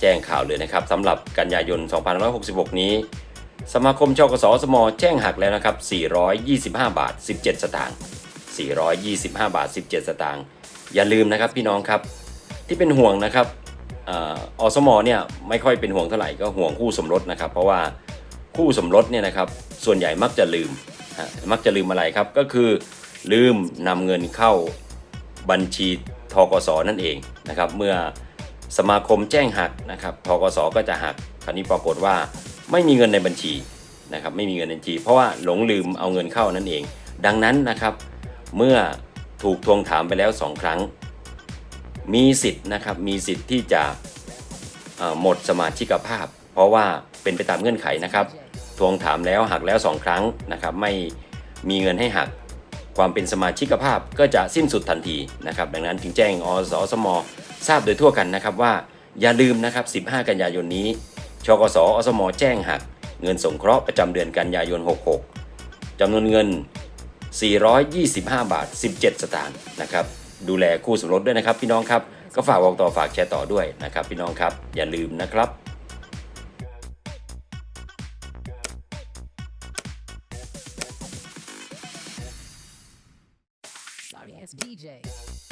แจ้งข่าวเลยนะครับสำหรับกันยายน 2566 นี้ สมาคมชกสสม แจ้งหักแล้วนะครับ 425 บาท 17 สตางค์ 425 บาท 17 สตางค์ อย่าลืมนะครับพี่น้องครับ ที่เป็นห่วงนะครับเอ่อสมเนี่ยไม่ค่อยเป็นห่วงเท่าไหร่ก็ห่วงคู่สมรสนะครับ เพราะว่าคู่สมรสเนี่ยนะครับส่วนใหญ่มักจะลืมฮะมักจะลืมอะไรครับ ก็คือลืมนำเงินเข้าบัญชีทกสนั่นเองนะครับ เมื่อ สมาคมแจ้งหักนะครับทกสก็จะหัก คราวนี้ปรากฏว่าไม่มีเงินในบัญชีนะครับไม่มีเงินในบัญชี เพราะว่าหลงลืมเอาเงินเข้านั่นเอง ดังนั้นนะครับเมื่อถูกทวงถามไปแล้วสองครั้ง มีสิทธิ์นะครับมีสิทธิ์ที่จะหมดสมาชิกภาพ เพราะว่าเป็นไปตามเงื่อนไขนะครับ ทวงถามแล้วหักแล้ว 2 ครั้งนะครับไม่มีเงินให้หัก ความเป็นสมาชิกภาพก็จะสิ้นสุดทันทีนะครับ ดังนั้นจึงแจ้งอสสม ทราบโดยทั่วกันนะครับว่าอย่าลืมนะครับ 15 กันยายนนี้ ชกสอสม แจ้งหัก เงินสงเคราะห์ประจำเดือนกันยายน 66จำนวนเงิน 425 บาท 17 สตางค์นะครับ ดูแลคู่สมรสด้วยนะครับพี่น้องครับ ก็ฝากบอกต่อฝากแชร์ต่อด้วยนะครับพี่น้องครับ อย่าลืมนะครับ Sorry DJ.